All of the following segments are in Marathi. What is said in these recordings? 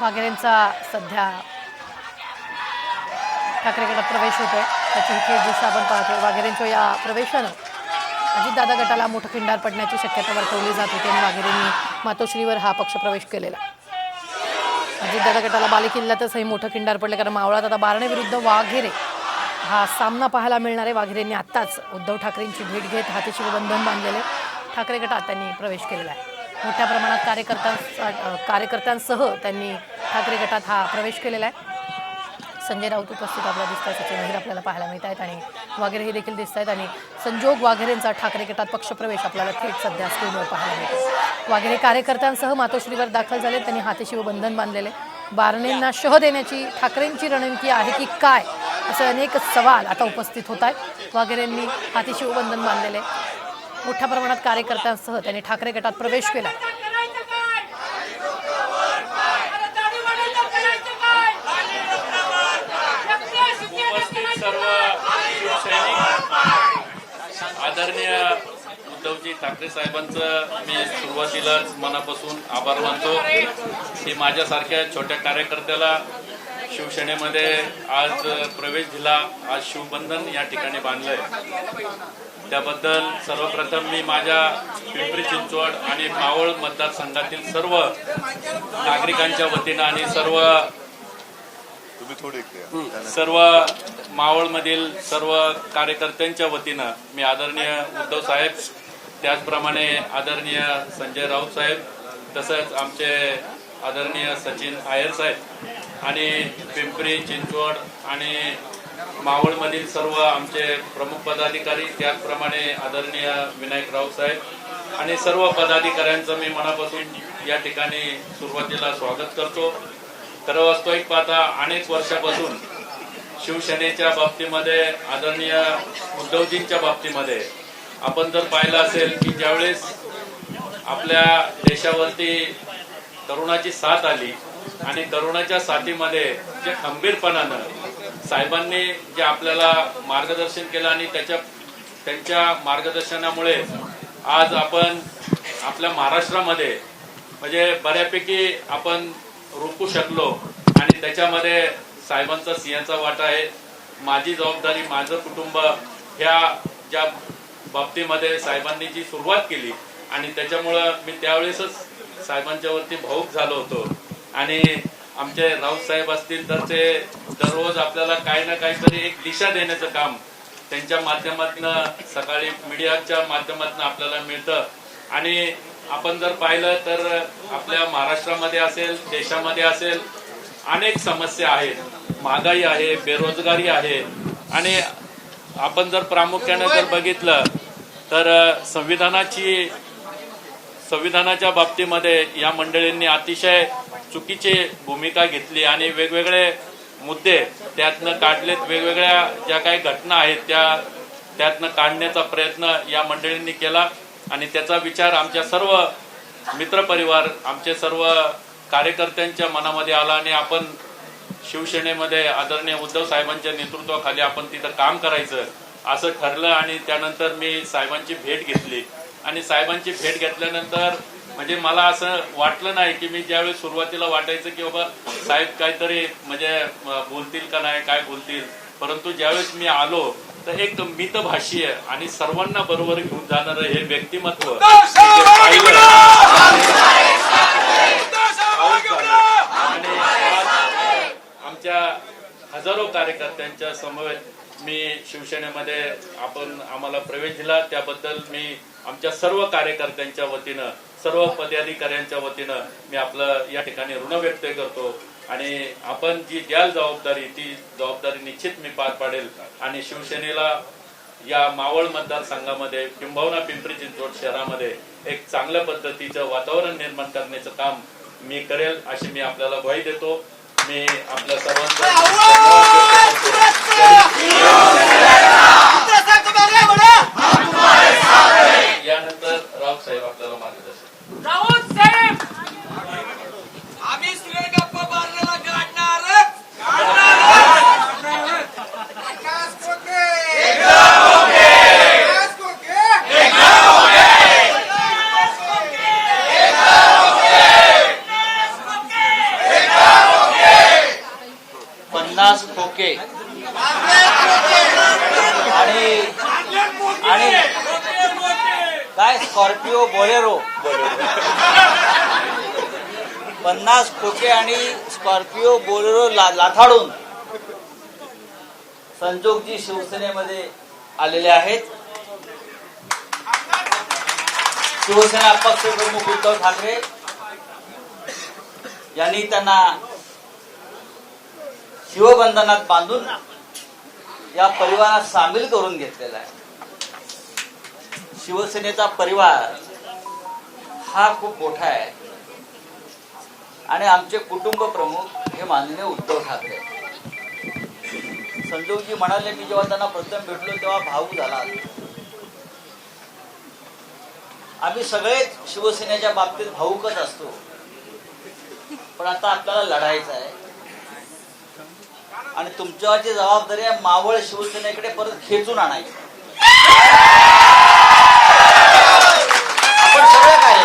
वाघेरेंचा सध्या ठाकरे गटात प्रवेश होतोय. त्याची ही थेट दिशा आपण पाहतो वाघेरेंच्या या प्रवेशानं अजितदादा गटाला मोठं खिंडार पडण्याची शक्यता वर्तवली जात होती आणि वाघेरेंनी मातोश्रीवर हा पक्ष प्रवेश केलेला. अजितदादा गटाला बालेकिल्ल्यातच हे मोठं खिंडार पडलं कारण मावळात आता बारणे विरुद्ध वाघेरे. हा सामना पाहायला मिळणार आहे वाघेरेंनी आत्ताच उद्धव ठाकरेंची भेट घेत हातीशी बंधन बांधलेले ठाकरे गटात त्यांनी प्रवेश केलेला आहे. मोठ्या प्रमाणात कार्यकर्त्यां कार्यकर्त्यांसह त्यांनी ठाकरे गटात हा प्रवेश केलेला आहे. संजय राऊत उपस्थित आपल्याला दिसत आहेत सचिन आपल्याला पाहायला मिळत आहेत आणि वाघेरे हे देखील दिसत आहेत आणि संजोग वाघेरेंचा ठाकरे गटात पक्षप्रवेश आपल्याला थेट सध्या स्क्रीनवर पाहायला मिळतो वाघेरे कार्यकर्त्यांसह मातोश्रीवर दाखल झाले त्यांनी हातीशी बंधन बांधलेले. बारणेंना शह देण्याची ठाकरेंची रणनीती आहे की काय? असे अनेक सवाल आता उपस्थित होत आहेत वाघेरेंनी हातीशी बंधन बांधलेले. मोठ्या प्रमाणात कार्यकर्त्यांसह त्यांनी ठाकरे गटात प्रवेश केला. आदरणीय उद्धवजी ठाकरे साहेबांचं मी सुरुवातीलाच मनापासून आभार मानतो. की माझ्यासारख्या छोट्या कार्यकर्त्याला शिवसेनेमध्ये आज प्रवेश दिला आज शिवबंधन या ठिकाणी बांधलंय. त्याबद्दल सर्वप्रथम मी माझ्या पिंपरी चिंचवड आणि मावळ मतदारसंघातील सर्व नागरिकांच्या वतीनं आणि सर्व. सर्व मावळमधील सर्व कार्यकर्त्यांच्या वतीनं मी आदरणीय उद्धव साहेब त्याचप्रमाणे आदरणीय संजय राऊत साहेब तसंच आमचे आदरणीय सचिन आयर साहेब आणि पिंपरी चिंचवड आणि मावळमधील सर्व आमचे प्रमुख पदाधिकारी त्याचप्रमाणे आदरणीय विनायक राऊत साहेब आणि सर्व पदाधिकाऱ्यांचं मी मनापासून या ठिकाणी सुरुवातीला स्वागत करतो. तर वास्तविक पाहता अनेक वर्षापासून शिवसेनेच्या बाबतीमध्ये आदरणीय उद्धवजींच्या बाबतीमध्ये आपण जर पाहिलं असेल की ज्यावेळेस आपल्या देशावरती तरुणाची साथ आली आणि तरुणाच्या साथीमध्ये जे खंबीरपणानं साहेबांनी जे आपल्याला मार्गदर्शन केलं आणि त्याच्या त्यांच्या मार्गदर्शनामुळे आज आपण आपल्या महाराष्ट्रामध्ये म्हणजे बऱ्यापैकी आपण रोखू शकलो आणि त्याच्यामध्ये साहेबांचा सिंहाचा वाटा आहे. माझी जबाबदारी माझं कुटुंब ह्या ज्या बाबतीमध्ये साहेबांनी जी सुरुवात केली आणि त्याच्यामुळं मी त्यावेळेसच साहेबांच्या वरती भाऊक झालो होतो. आणि आमचे राऊत साहेब असतील तर ते दररोज आपल्याला काही ना काहीतरी एक दिशा देण्याचं काम त्यांच्या माध्यमातून सकाळी मीडियाच्या माध्यमातून आपल्याला मिळतं. आणि आपण जर पाहिलं तर आपल्या महाराष्ट्रामध्ये असेल देशामध्ये असेल अनेक समस्या आहेत. महागाई आहे बेरोजगारी आहे. आणि आपण जर प्रामुख्याने जर बघितलं तर संविधानाची संविधानाच्या बाबतीमध्ये या मंडळींनी अतिशय चुकीची भूमिका घेतली आणि वेगवेगळे मुद्दे त्यातनं काढलेत वेगवेगळ्या ज्या काही घटना आहेत त्या त्यातनं काढण्याचा प्रयत्न या मंडळींनी केला. आणि त्याचा विचार आमच्या सर्व मित्रपरिवार आमचे सर्व कार्यकर्त्यांच्या मनामध्ये आला आणि आपण शिवसेनेमध्ये आदरणीय उद्धव साहेबांच्या नेतृत्वाखाली आपण तिथं काम करायचं असं ठरलं आणि त्यानंतर मी साहेबांची भेट घेतली. आणि साहेबांची भेट घेतल्यानंतर म्हणजे मला असं वाटलं नाही की मी ज्यावेळेस सुरुवातीला वाटायचं की बाबा साहेब काहीतरी म्हणजे बोलतील का नाही काय बोलतील. परंतु ज्यावेळेस मी आलो तर एक मितभाषीय आणि सर्वांना बरोबर घेऊन जाणारं हे व्यक्तिमत्व आणि आमच्या हजारो कार्यकर्त्यांच्या समवेत मी शिवसेनेमध्ये आपण आम्हाला प्रवेश दिला. त्याबद्दल मी आमच्या सर्व कार्यकर्त्यांच्या वतीनं सर्व पदाधिकाऱ्यांच्या वतीनं मी आपलं या ठिकाणी ऋण व्यक्त करतो आणि आपण जी द्याल जबाबदारी ती जबाबदारी निश्चित मी पार पाडेल. आणि शिवसेनेला या मावळ मतदारसंघामध्ये किंबहुना पिंपरी चिंचवड शहरामध्ये एक चांगल्या पद्धतीचं वातावरण निर्माण करण्याचं काम मी करेल अशी मी आपल्याला ग्वाही देतो. मी आपल्या सर्वांचं यानंतर राऊत साहेब आपल्याला मार्गदर्शन राऊत साहेब आम्ही सुरे गप्पा मारलेला काढणारच विकास कोके विकास कोके काढणारच काय स्कॉर्पिओ बोलेरो पन्नास खोके आणि स्कॉर्पिओ बोलेरो ला लाथाडून. संजोगजी शिवसेनेमध्ये आलेले आहेत. शिवसेना पक्षप्रमुख उद्धव ठाकरे. यांनी त्यांना शिवबंधनात बांधून या परिवारात सामील करून घेतलेला आहे. शिवसेनेचा परिवार हा खूप मोठा आहे. आणि आमचे कुटुंब प्रमुख हे माननीय उद्धव ठाकरे. संजीवजी म्हणाले मी जेव्हा त्यांना प्रथम भेटलो तेव्हा भाऊ झाला आम्ही सगळेच शिवसेनेच्या बाबतीत भाऊकच असतो. पण आता आपल्याला लढायचं आहे. आणि तुमच्यावरची जबाबदारी आहे मावळ शिवसेनेकडे परत खेचून आणायची आपण सगळे काय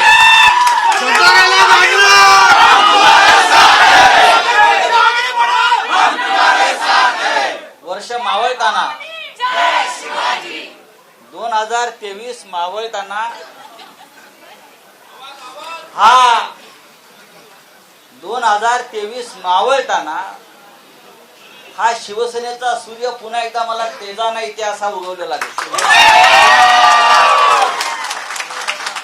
वर्ष मावळताना दोन हजार तेवीस मावळताना हा दोन हजार तेवीस मावळताना हा शिवसेनेचा सूर्य पुन्हा एकदा मला तेजाना इथे असा उगवलेला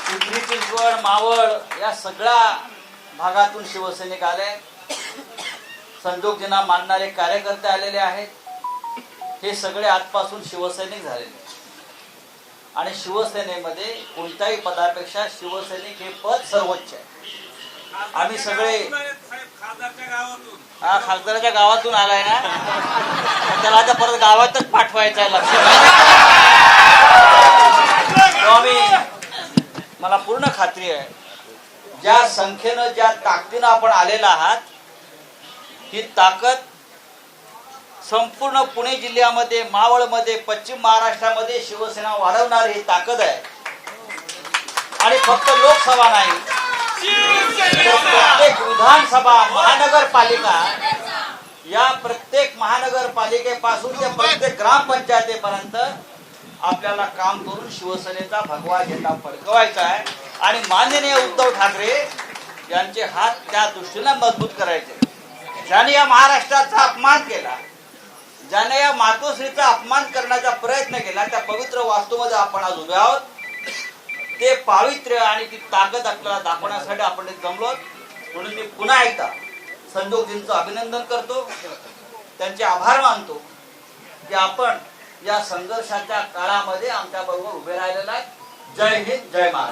पिंपरी चिंचवड मावळ या सगळ्या भागातून शिवसैनिक आले. संजोगजींना मानणारे कार्यकर्ते आलेले आहेत. हे सगळे आजपासून शिवसैनिक झालेले आणि शिवसेनेमध्ये कोणत्याही पदापेक्षा शिवसैनिक हे पद सर्वोच्च आहे. आम्ही सगळे हा खासदाराच्या गावातून आलाय ना? त्याला आता परत गावातच पाठवायचं आहे लक्ष मला पूर्ण खात्री आहे. ज्या संख्येनं ज्या ताकदीनं आपण आलेला आहात ही ताकद संपूर्ण पुणे जिल्ह्यामध्ये मावळमध्ये पश्चिम महाराष्ट्रामध्ये शिवसेना वाढवणारी ही ताकद आहे. आणि फक्त लोकसभा नाही प्रत्येक विधानसभा महानगरपालिका या प्रत्येक महानगरपालिकेपासून ते प्रत्येक ग्रामपंचायतीपर्यंत आपल्याला काम करून शिवसेनेचा भगवा झेंडा फडकवायचा आहे. आणि माननीय उद्धव ठाकरे यांचे हात त्या दृष्टीने मजबूत करायचे. ज्याने या महाराष्ट्राचा अपमान केला ज्याने या मातोश्रीचा अपमान करण्याचा प्रयत्न केला त्या पवित्र वास्तूमध्ये आपण आज उभे आहोत. ते पावित्र्य आणि ती ताकद आपल्याला दाखवण्यासाठी आपण जमलो म्हणून मी पुन्हा एकदा संजोगजींचं अभिनंदन करतो. त्यांचे आभार मानतो की आपण या संघर्षाच्या काळामध्ये आमच्या बरोबर उभे राहिलेला आहे जय हिंद जय महाराज